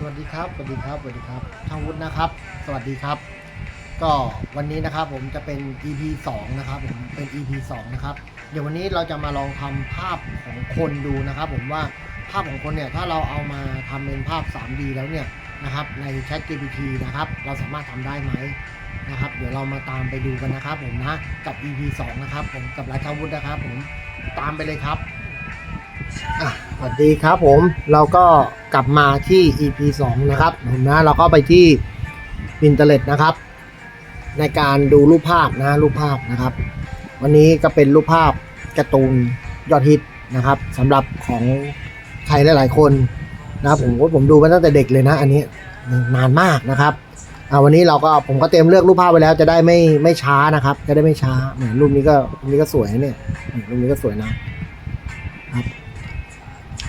สวัสดีครับ สวัสดีครับ สวัสดีครับทางวุฒินะครับ สวัสดีครับ ก็วันนี้นะครับผมจะเป็น EP 2นะครับผม เป็น EP 2นะครับ เดี๋ยววันนี้เราจะมาลองทำภาพของคนดูนะครับ ผมว่าภาพของคนเนี่ยถ้าเราเอามาทำเป็นภาพ 3D แล้วเนี่ยนะครับใน Chat GPT นะครับ เราสามารถทำได้ไหมนะครับ เดี๋ยวเรามาตามไปดูกันนะครับ ผมนะ กับ EP 2นะครับผม กับราชาวุฒินะครับ ผม ตามไปเลยครับ อะสวัสดีครับผมเราก็กลับมาที่ EP 2 นะครับผมนะเราก็ไปที่ Pinterest นะครับ ในการดูรูปภาพนะรูปภาพนะครับ วันนี้ก็เป็นรูปภาพการ์ตูนยอดฮิตนะครับสำหรับของใครหลาย ๆ คนนะครับผมผมดูมาตั้งแต่เด็กเลยนะ อันนี้นานมากนะครับอาวันนี้เราก็ผมก็เตรียมเลือกรูปภาพไว้แล้วจะได้ไม่ไม่ช้านะครับ จะได้ไม่ช้าเหมือนรูปนี้ก็รูปนี้ก็สวยนะเนี่ยรูปนี้ก็สวยนะครับ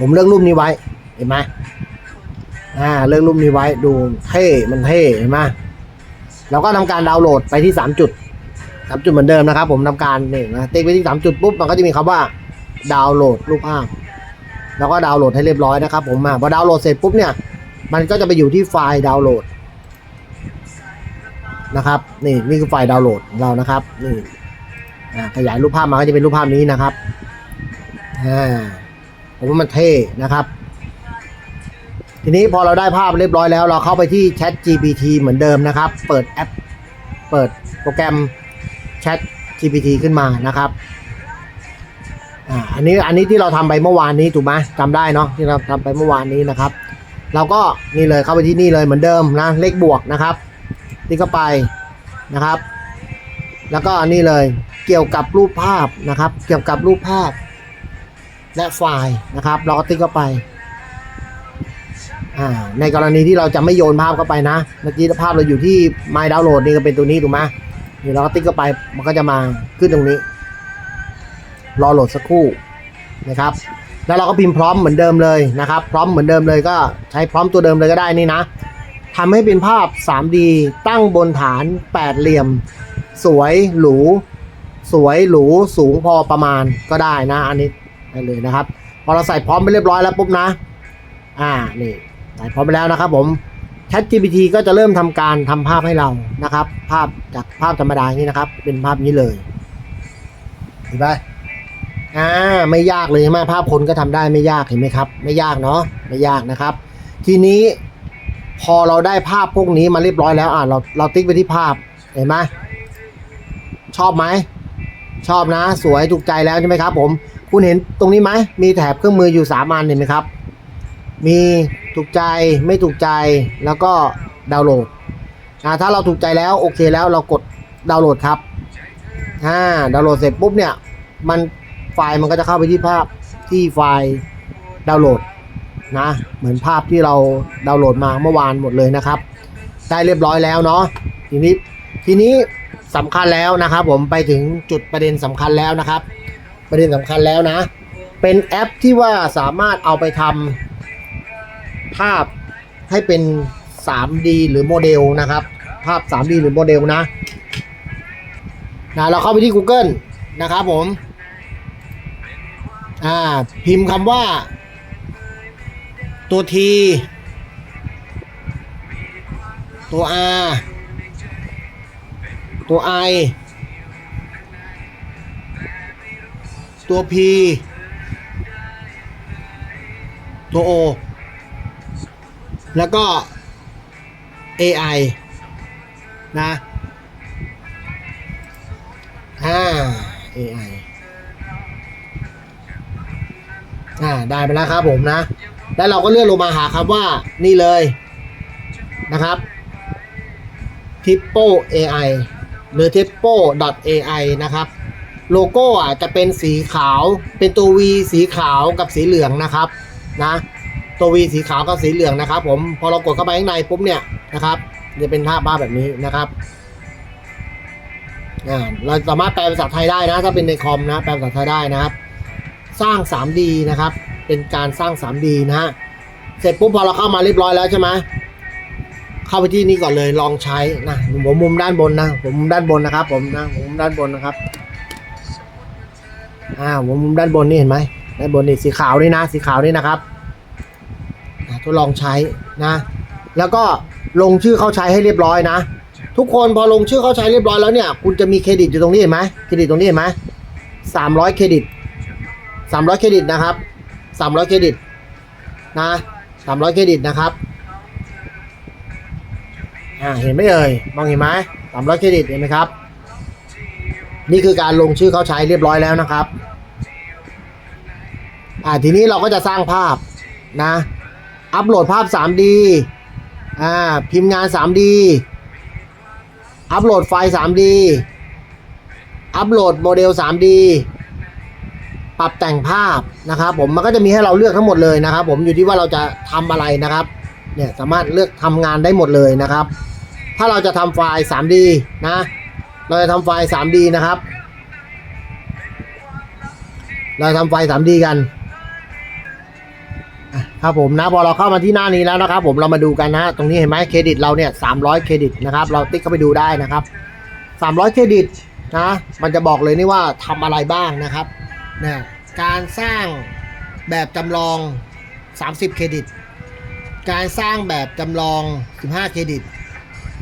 ผมเลือกรูปนี้ไว้ เห็นไหมอ่าเลือกรูปนี้ไว้ดูเท่มันเท่เห็นไหมเราก็ทำการดาวน์โหลดไปที่สามจุดสามจุดเหมือนเดิมนะครับ ผมทำการนี่นะติ๊กไปที่สามจุดปุ๊บมันก็จะมีคำว่าดาวน์โหลดรูปภาพแล้วก็ดาวน์โหลดให้เรียบร้อยนะครับ ผมมาพอดาวน์โหลดเสร็จปุ๊บเนี่ย มันก็จะไปอยู่ที่ไฟล์ดาวน์โหลดนะครับ นี่นี่คือไฟล์ดาวน์โหลดของเรานะครับนี่อ่าขยายรูปภาพมาก็จะเป็นรูปภาพนี้นะครับอ่า ผมว่ามันเท่นะครับ ทีนี้พอเราได้ภาพเรียบร้อยแล้ว เราเข้าไปที่ Chat GPT เหมือนเดิมนะครับ เปิดแอป เปิดโปรแกรม Chat GPT ขึ้นมานะครับอ่าอันนี้อันนี้ที่เราทำไปเมื่อวานนี้ถูกไหมจำได้เนาะที่เราทำไปเมื่อวานนี้นะครับ เราก็นี่เลยเข้าไปที่นี่เลยเหมือนเดิมนะเลขบวกนะครับที่เข้าไปนะครับ แล้วก็อันนี้เลยเกี่ยวกับรูปภาพนะครับ เกี่ยวกับรูปภาพ และไฟล์นะครับเราก็ติ๊กเข้าไปอ่าในกรณีที่เราจะไม่โยนภาพเข้าไปนะ เมื่อกี้ภาพเราอยู่ที่ My Download นี่ก็เป็นตัวนี้ถูกไหมนี่เราก็ติ๊กเข้าไปมันก็จะมาขึ้นตรงนี้ รอโหลดสักครู่นะครับ แล้วเราก็พิมพ์พร้อมเหมือนเดิมเลยนะครับ พร้อมเหมือนเดิมเลยก็ใช้พร้อมตัวเดิมเลยก็ได้นี่นะทำให้เป็นภาพ 3D ตั้งบนฐานแปดเหลี่ยม สวยหรู สวยหรูสูงพอประมาณก็ได้นะอันนี้ ได้เลยนะครับ พอเราใส่พร้อมไปเรียบร้อยแล้วปุ๊บนะ อ่านี่ใส่พร้อมไปแล้วนะครับ ผม ChatGPT ก็จะเริ่มทำการทำภาพให้เรานะครับ ภาพจากภาพธรรมดาอย่างนี้นะครับ เป็นภาพนี้เลยเห็นไหมอ่าไม่ยากเลยใช่ไหมภาพคนก็ทำได้ไม่ยากเห็นไหมครับ ไม่ยากเนาะไม่ยากนะครับ ทีนี้พอเราได้ภาพพวกนี้มาเรียบร้อยแล้วอ่าเราเราติ๊กไปที่ภาพเห็นไหมชอบไหมชอบนะ สวยถูกใจแล้วใช่ไหมครับ ผม คุณเห็นตรงนี้ไหม มีแถบเครื่องมืออยู่สามอันเห็นไหมครับ มีถูกใจไม่ถูกใจแล้วก็ดาวน์โหลดอ่าถ้าเราถูกใจแล้วโอเคแล้วเรากดดาวน์โหลดครับอ่าดาวน์โหลดเสร็จปุ๊บเนี่ย มันไฟล์มันก็จะเข้าไปที่ภาพที่ไฟล์ดาวน์โหลดนะ เหมือนภาพที่เราดาวน์โหลดมาเมื่อวานหมดเลยนะครับ ได้เรียบร้อยแล้วเนาะทีนี้ทีนี้สำคัญแล้วนะครับ ผมไปถึงจุดประเด็นสำคัญแล้วนะครับ ประเด็นสำคัญแล้วนะ เป็นแอปที่ว่าสามารถเอาไปทำภาพให้เป็น 3D หรือโมเดลนะครับ ภาพ 3D หรือโมเดลนะนะเราเข้าไปที่ Google นะครับผม อ่า พิมพ์คำว่า ตัว T ตัว R ตัว I ตัว P ตัว O แล้วก็ AI นะอ่า AI อ่า ได้ไปแล้วครับผมนะ แล้วเราก็เลื่อนลงมาหาคำว่านี่เลยนะครับ t i p p o AI หรือ t i p p o AI นะครับ โลโก้อะจะเป็นสีขาว เป็นตัว V สีขาวกับสีเหลืองนะครับนะตัว V สีขาวกับสีเหลืองนะครับ ผมพอเรากดเข้าไปข้างในปุ๊บเนี่ยนะครับจะเป็นภาพภาแบบนี้นะครับอ่าเราสามารถแปลภาษาไทยได้นะถ้าเป็นในคอมนะแปลภาษาไทยได้นะครับ สร้าง 3D นะครับ เป็นการสร้าง 3D นะฮะเสร็จปุ๊บพอเราเข้ามาเรียบร้อยแล้วใช่ไหมเข้าไปที่นี่ก่อนเลยลองใช้นะผมมุมด้านบนนะผมมุมด้านบนนะครับ ผมนะผมมุมด้านบนนะครับ อ่ามุมด้านบนนี่เห็นไหมด้านบนนี่สีขาวนี่นะ สีขาวนี่นะครับทดลองใช้นะ แล้วก็ลงชื่อเข้าใช้ให้เรียบร้อยนะ ทุกคนพอลงชื่อเข้าใช้เรียบร้อยแล้วเนี่ยคุณจะมีเครดิตอยู่ตรงนี้เห็นไหมเครดิตตรงนี้เห็นไหมสามร้อยเครดิตสามร้อยเครดิตนะครับสามร้อยเครดิตนะสามร้อยเครดิตนะครับอ่าเห็นไหมเอ่ยมองเห็นไหมสามร้อยเครดิตเห็นไหมครับ นี่คือการลงชื่อเขาใช้เรียบร้อยแล้วนะครับ อ่าทีนี้เราก็จะสร้างภาพนะ อัปโหลดภาพ 3D อ่าพิมพ์งาน 3D อัปโหลดไฟล์ 3D อัปโหลดโมเดล 3D ปรับแต่งภาพนะครับ ผมมันก็จะมีให้เราเลือกทั้งหมดเลยนะครับ ผมอยู่ที่ว่าเราจะทำอะไรนะครับเนี่ยสามารถเลือกทำงานได้หมดเลยนะครับ ถ้าเราจะทำไฟล์ 3D นะ เราจะทำไฟล์ 3D นะครับ เราทำไฟล์ 3D กันครับผมนะพอเราเข้ามาที่หน้านี้แล้วนะครับ ผมเรามาดูกันนะตรงนี้เห็นไหมเครดิตเราเนี่ย300 เครดิตนะครับ เราติ๊กเข้าไปดูได้นะครับ 300 เครดิตนะมันจะบอกเลยนี่ว่าทำอะไรบ้างนะครับเนี่ยการสร้างแบบจำลอง 30 เครดิต การสร้างแบบจำลอง 15 เครดิต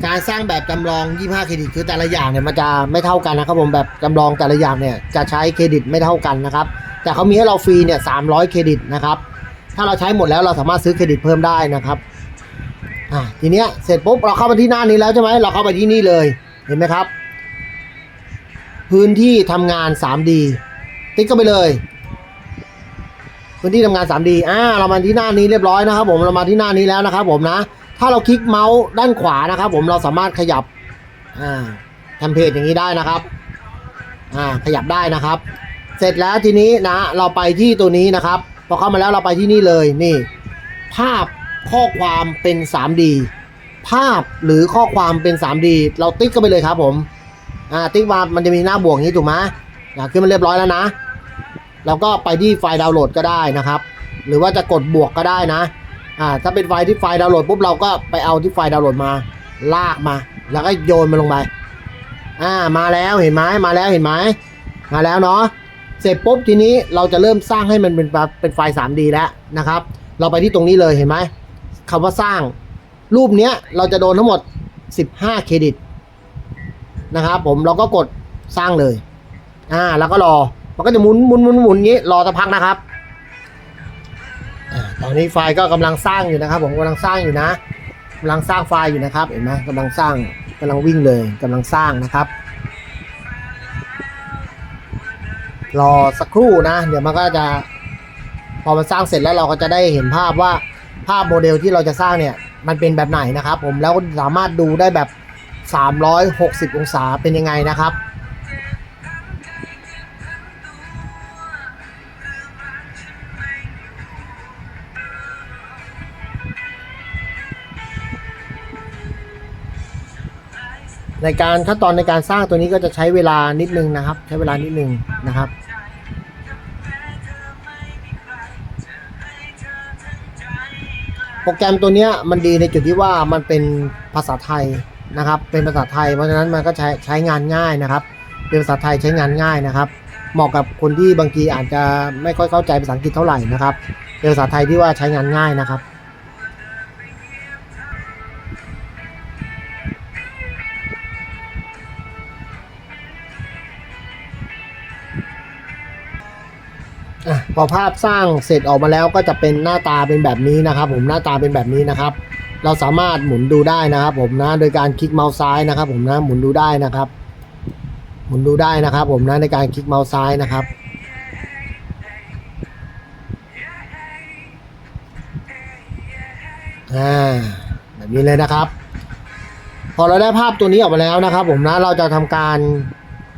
การสร้างแบบจำลอง 25 เครดิตคือแต่ละอย่างเนี่ยมันจะไม่เท่ากันนะครับผมแบบจำลองแต่ละอย่างเนี่ยจะใช้เครดิตไม่เท่ากันนะครับ แต่เขามีให้เราฟรีเนี่ย 300 เครดิตนะครับ ถ้าเราใช้หมดแล้วเราสามารถซื้อเครดิตเพิ่มได้นะครับอ่าทีเนี้ยเสร็จปุ๊บเราเข้ามาที่หน้านี้แล้วใช่ไหมเราเข้าไปที่นี่เลยเห็นไหมครับ พื้นที่ทำงาน 3D ติ๊กเข้าไปเลย พื้นที่ทำงาน 3D อ่าเรามาที่หน้านี้เรียบร้อยนะครับ ผมเรามาที่หน้านี้แล้วนะครับ ผมนะ ถ้าเราคลิกเมาส์ด้านขวานะครับ ผมเราสามารถขยับอ่าทมเพลตอย่างนี้ได้นะครับอ่าขยับได้นะครับ เสร็จแล้วทีนี้นะเราไปที่ตัวนี้นะครับ พอเข้ามาแล้วเราไปที่นี่เลยนี่ ภาพข้อความเป็น 3D ภาพหรือข้อความเป็น 3D เราติ๊กเข้าไปเลยครับผมอ่าติ๊กมามันจะมีหน้าบวกนี้ถูกไหมอ่าขึ้นมาเรียบร้อยแล้วนะเราก็ไปที่ไฟล์ดาวน์โหลดก็ได้นะครับ หรือว่าจะกดบวกก็ได้นะ อ่าถ้าเป็นไฟล์ที่ไฟล์ดาวน์โหลดปุ๊บเราก็ไปเอาที่ไฟล์ดาวน์โหลดมา ลากมา แล้วก็โยนมันลงไปอ่ามาแล้วเห็นไหมมาแล้วเห็นไหมมาแล้วเนาะเสร็จปุ๊บทีนี้เราจะเริ่มสร้างให้มันเป็นเป็นไฟล์ 3D แล้วนะครับ เราไปที่ตรงนี้เลยเห็นไหมคำว่าสร้างรูปเนี้ยเราจะโดนทั้งหมด 15 เครดิตนะครับผมเราก็กดสร้างเลยอ่าแล้วก็รอมันก็จะหมุนหมุนหมุนหมุนอย่างนี้รอสักพักนะครับ ตอนนี้ไฟก็กำลังสร้างอยู่นะครับ ผมกำลังสร้างอยู่นะกำลังสร้างไฟอยู่นะครับเห็นไหมกำลังสร้างกำลังวิ่งเลยกำลังสร้างนะครับรอสักครู่นะ เดี๋ยวมันก็จะ พอมันสร้างเสร็จแล้วเราก็จะได้เห็นภาพว่าภาพโมเดลที่เราจะสร้างเนี่ย มันเป็นแบบไหนนะครับ ผมแล้วสามารถดูได้แบบ 360 องศาเป็นยังไงนะครับ ในการขั้นตอนในการสร้างตัวนี้ก็จะใช้เวลานิดนึงนะครับ ใช้เวลานิดนึงนะครับโปรแกรมตัวนี้มันดีในจุดที่ว่ามันเป็นภาษาไทยนะครับ เป็นภาษาไทยเพราะฉะนั้นมันก็ใช้ใช้งานง่ายนะครับ เป็นภาษาไทยใช้งานง่ายนะครับ เหมาะกับคนที่บางทีอาจจะไม่ค่อยเข้าใจภาษาอังกฤษเท่าไหร่นะครับเป็นภาษาไทยที่ว่าใช้งานง่ายนะครับ พอภาพสร้างเสร็จออกมาแล้วก็จะเป็นหน้าตาเป็นแบบนี้นะครับ ผมหน้าตาเป็นแบบนี้นะครับ เราสามารถหมุนดูได้นะครับ ผมนะโดยการคลิกเมาส์ซ้ายนะครับ ผมนะหมุนดูได้นะครับ หมุนดูได้นะครับ ผมนะในการคลิกเมาส์ซ้ายนะครับอ่าแบบนี้เลยนะครับ พอเราได้ภาพตัวนี้ออกมาแล้วนะครับ ผมนะเราจะทำการ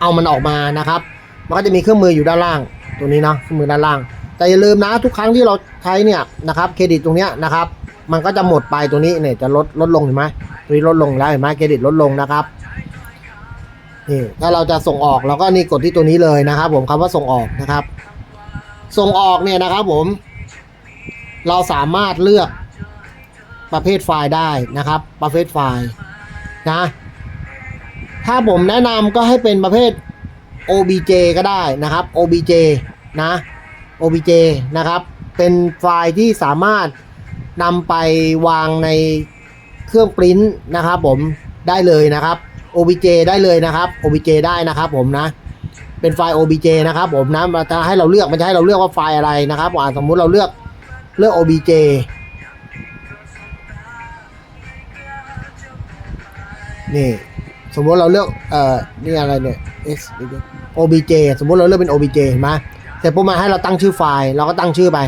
เอามันออกมานะครับ มันก็จะมีเครื่องมืออยู่ด้านล่าง ตัวนี้นะเครื่องมือด้านล่าง แต่อย่าลืมนะทุกครั้งที่เราใช้เนี่ยนะครับเครดิตตรงเนี้ยนะครับ มันก็จะหมดไปตรงนี้เนี่ยจะลดลดลงเห็นไหมตัวนี้ลดลงแล้วเห็นไหมเครดิตลดลงนะครับนี่ถ้าเราจะส่งออกเราก็นี่กดที่ตัวนี้เลยนะครับ ผมคำว่าส่งออกนะครับ ส่งออกเนี่ยนะครับ ผม เราสามารถเลือกประเภทไฟล์ได้นะครับ ประเภทไฟล์นะ ถ้าผมแนะนำก็ให้เป็นประเภท OBJ ก็ได้นะครับ OBJ นะ OBJ นะครับ เป็นไฟล์ที่สามารถนำไปวางในเครื่องปริ้นนะครับผมได้เลยนะครับ OBJ ได้เลยนะครับ OBJ ได้นะครับผมนะ เป็นไฟล์ OBJ นะครับผมนะมันจะให้เราเลือกมันจะให้เราเลือกว่าไฟล์อะไรนะครับอ่าสมมุติเราเลือกเลือก OBJ นี่ สมมติเราเลือก เอ่อ นี่อะไรเนี่ย X OBJ สมมติเราเลือกเป็น OBJ เห็นไหมเสร็จปุ๊บมาให้เราตั้งชื่อไฟล์เราก็ตั้งชื่อไป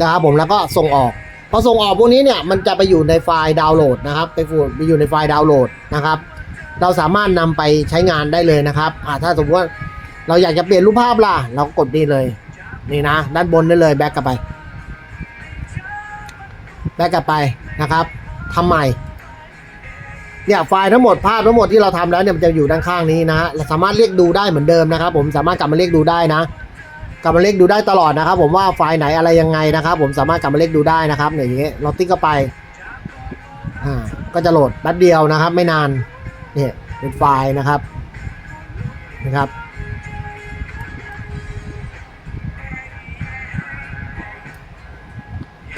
นะครับผมแล้วก็ส่งออกพอส่งออกพวกนี้เนี่ยมันจะไปอยู่ในไฟล์ดาวน์โหลดนะครับไปฟูไปอยู่ในไฟล์ดาวน์โหลดนะครับ เราสามารถนำไปใช้งานได้เลยนะครับอ่าถ้าสมมติว่าเราอยากจะเปลี่ยนรูปภาพล่ะ เราก็กดนี่เลยนี่นะ ด้านบนได้เลยแบ็กกลับไปแบ็กกลับไปนะครับทำใหม่ เนี่ยไฟล์ทั้งหมดภาพทั้งหมดที่เราทำแล้วเนี่ยมันจะอยู่ด้านข้างนี้นะฮะเราสามารถเรียกดูได้เหมือนเดิมนะครับ ผมสามารถกลับมาเรียกดูได้นะ กลับมาเรียกดูได้ตลอดนะครับ ผมว่าไฟล์ไหนอะไรยังไงนะครับ ผมสามารถกลับมาเรียกดูได้นะครับเนี่ยอย่างเงี้ยเราติ๊กเข้าไปอ่าก็จะโหลดแป๊บเดียวนะครับ ไม่นานเนี่ยเป็นไฟล์นะครับนะครับ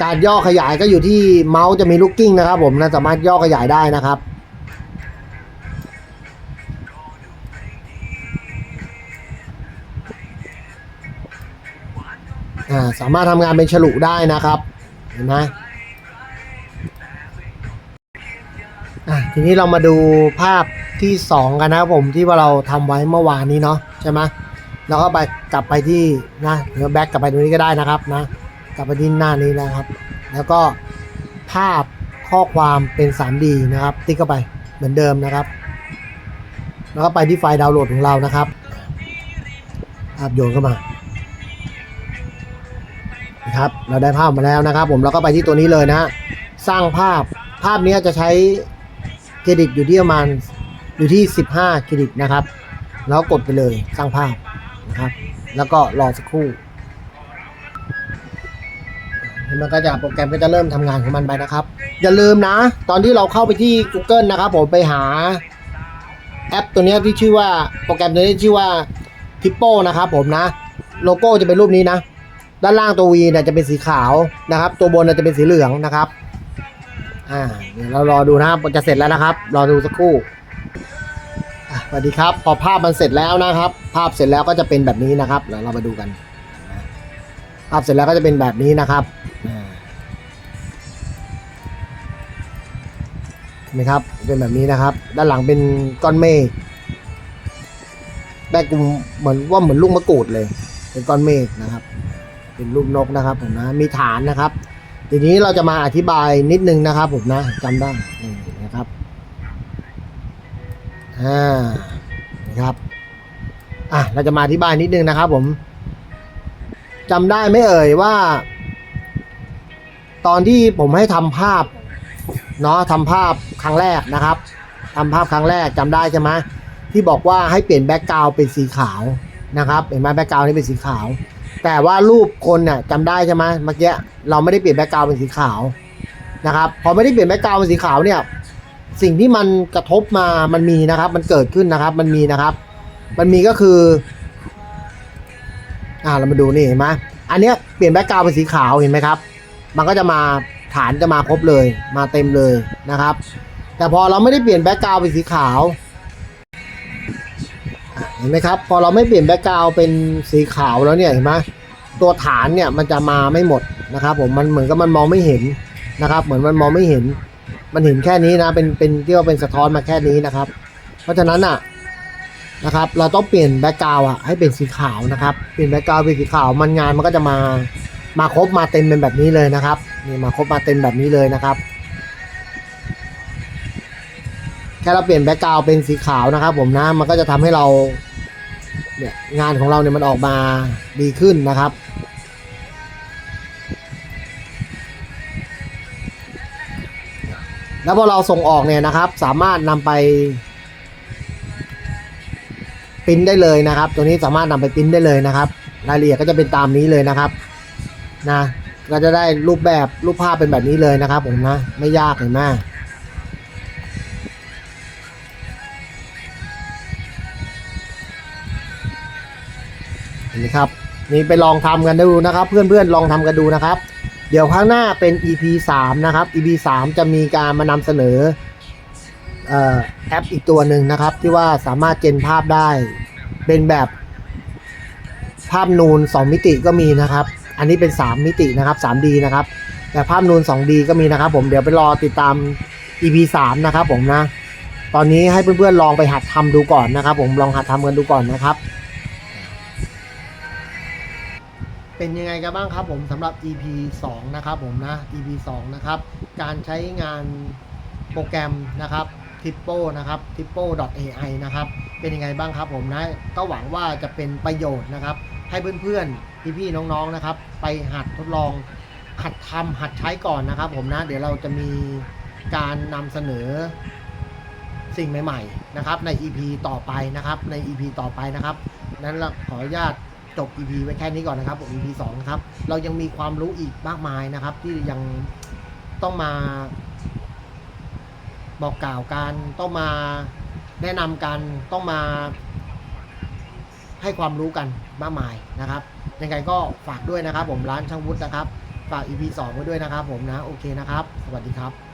การย่อขยายก็อยู่ที่เมาส์จะมีลูกกิ้งนะครับ ผมนะสามารถย่อขยายได้นะครับ สามารถทำงานเป็นฉลุได้นะครับเห็นไหมอะทีนี้เรามาดูภาพที่สองกันนะครับผมที่ว่าเราทำไว้เมื่อวานนี้เนาะใช่ไหมแล้วก็ไปกลับไปที่นะเดี๋ยวแบ็กกลับไปตรงนี้ก็ได้นะครับนะกลับไปที่หน้านี้นะครับ แล้วก็ภาพข้อความเป็น 3D นะครับ ติ๊กเข้าไปเหมือนเดิมนะครับ แล้วก็ไปที่ไฟล์ดาวน์โหลดของเรานะครับภาพโยนเข้ามา ครับ เราได้ภาพมาแล้วนะครับ ผมแล้วก็ไปที่ตัวนี้เลยนะฮะสร้างภาพภาพนี้จะใช้เครดิตอยู่ที่ประมาณอยู่ที่ 15เครดิตนะครับ แล้วกดไปเลยสร้างภาพนะครับ แล้วก็รอสักครู่มันก็จะโปรแกรมก็จะเริ่มทำงานของมันไปนะครับ อย่าลืมนะ ตอนที่เราเข้าไปที่ Google นะครับ ผมไปหาแอปตัวนี้ที่ชื่อว่าโปรแกรมตัวนี้ชื่อว่า t i p p o นะครับผมนะ โลโก้จะเป็นรูปนี้นะ ด้านล่างตัว V เนี่ยจะเป็นสีขาวนะครับ ตัวบนเนี่ยจะเป็นสีเหลืองนะครับอ่าเดี๋ยวเรารอดูนะครับจะเสร็จแล้วนะครับ รอดูสักครู่สวัสดีครับ พอภาพมันเสร็จแล้วนะครับ ภาพเสร็จแล้วก็จะเป็นแบบนี้นะครับเดี๋ยวเรามาดูกันภาพเสร็จแล้วก็จะเป็นแบบนี้นะครับเห็นไหมครับเป็นแบบนี้นะครับ ด้านหลังเป็นก้อนเมฆแบกกุมเหมือนว่าเหมือนลูกมะกรูดเลย เป็นก้อนเมฆนะครับ เป็นรูปนกนะครับผมนะมีฐานนะครับ ทีนี้เราจะมาอธิบายนิดนึงนะครับผมนะจำได้นี่นะครับอ่านะครับอะเราจะมาอธิบายนิดนึงนะครับผมจำได้ไหม่เอ่ยว่า ตอนที่ผมให้ทำภาพเนาะทำภาพครั้งแรกนะครับทำภาพครั้งแรกจำได้ใช่ไหมที่บอกว่าให้เปลี่ยนแบ็กกราวเป็นสีขาวนะครับ เห็นไหมแบ็กกราวนี่เป็นสีขาว แต่ว่ารูปคนเนี่ยจำได้ใช่ไหมเมื่อกี้เราไม่ได้เปลี่ยนแบ็กกราวเป็นสีขาวนะครับพอไม่ได้เปลี่ยนแบ็กกราวเป็นสีขาวเนี่ยสิ่งที่มันกระทบมามันมีนะครับ มันเกิดขึ้นนะครับ มันมีนะครับ มันมีก็คือ อ่าเรามาดูนี่เห็นไหมอันเนี้ยเปลี่ยนแบ็กกราวเป็นสีขาวเห็นไหมครับ มันก็จะมาฐานจะมาครบเลย มาเต็มเลยนะครับ แต่พอเราไม่ได้เปลี่ยนแบ็กกราวเป็นสีขาว ห็นไหมครับ พอเราไม่เปลี่ยนแบ็กกราวเป็นสีขาวแล้วเนี่ยเห็นไหมตัวฐานเนี่ยมันจะมาไม่หมดนะครับ ผมมันเหมือนกับมันมองไม่เห็นนะครับ เหมือนมันมองไม่เห็น มันเห็นแค่นี้นะเป็นเป็นที่ว่าเป็นสะท้อนมาแค่นี้นะครับ เพราะฉะนั้นอะนะครับเราต้องเปลี่ยนแบ็กกราวอะให้เป็นสีขาวนะครับเปลี่ยนแบ็กกราวเป็นสีขาวมันงานมันก็จะมามาครบมาเต็มเป็นแบบนี้เลยนะครับนี่มาครบมาเต็มแบบนี้เลยนะครับแค่เราเปลี่ยนแบ็กกราวเป็นสีขาวนะครับ ผมนะมันก็จะทำให้เรา เนี่ยงานของเราเนี่ยมันออกมาดีขึ้นนะครับ แล้วพอเราส่งออกเนี่ยนะครับ สามารถนำไปปิ้นได้เลยนะครับ ตัวนี้สามารถนำไปปิ้นได้เลยนะครับ รายละเอียดก็จะเป็นตามนี้เลยนะครับนะก็จะได้รูปแบบรูปภาพเป็นแบบนี้เลยนะครับผมนะ ไม่ยากเลยมาก ห็นไหมครับนี่ไปลองทำกันดูนะครับ เพื่อนๆลองทำกันดูนะครับ เดี๋ยวข้างหน้าเป็น EP 3 นะครับ EP 3 จะมีการมานำเสนอเอ่อแอปอีกตัวหนึ่งนะครับ ที่ว่าสามารถเจนภาพได้ เป็นแบบภาพนูน 2 มิติก็มีนะครับ อันนี้เป็น 3 มิตินะครับ 3D นะครับ แต่ภาพนูน 2D ก็มีนะครับ ผมเดี๋ยวไปรอติดตาม EP 3 นะครับผมนะ ตอนนี้ให้เพื่อนๆลองไปหัดทำดูก่อนนะครับ ผมลองหัดทำกันดูก่อนนะครับ เป็นยังไงกันบ้างครับผมสำหรับ EP 2 นะครับผมนะ EP 2 นะครับ การใช้งานโปรแกรมนะครับ t i p p o นะครับ t i p p o AI นะครับ เป็นยังไงบ้างครับผมนะ ก็หวังว่าจะเป็นประโยชน์นะครับ ให้เพื่อนๆ พี่ๆ น้องๆ นะครับ ไปหัดทดลอง หัดทำหัดใช้ก่อนนะครับผมนะ เดี๋ยวเราจะมีการนำเสนอสิ่งใหม่ ๆ นะครับ ใน EP ต่อไปนะครับ ใน EP ต่อไปนะครับ นั้นเราขออนุญาต จบ EP ไว้แค่นี้ก่อนนะครับผม EP 2นะครับ เรายังมีความรู้อีกมากมายนะครับ ที่ยังต้องมา บอกกล่าวกันต้องมาแนะนำกันต้องมา ให้ความรู้กันมากมายนะครับยังไงก็ฝากด้วยนะครับ ผมร้านช่างวุฒินะครับ ฝาก EP 2ไว้ด้วยนะครับ ผมนะโอเคนะครับ สวัสดีครับ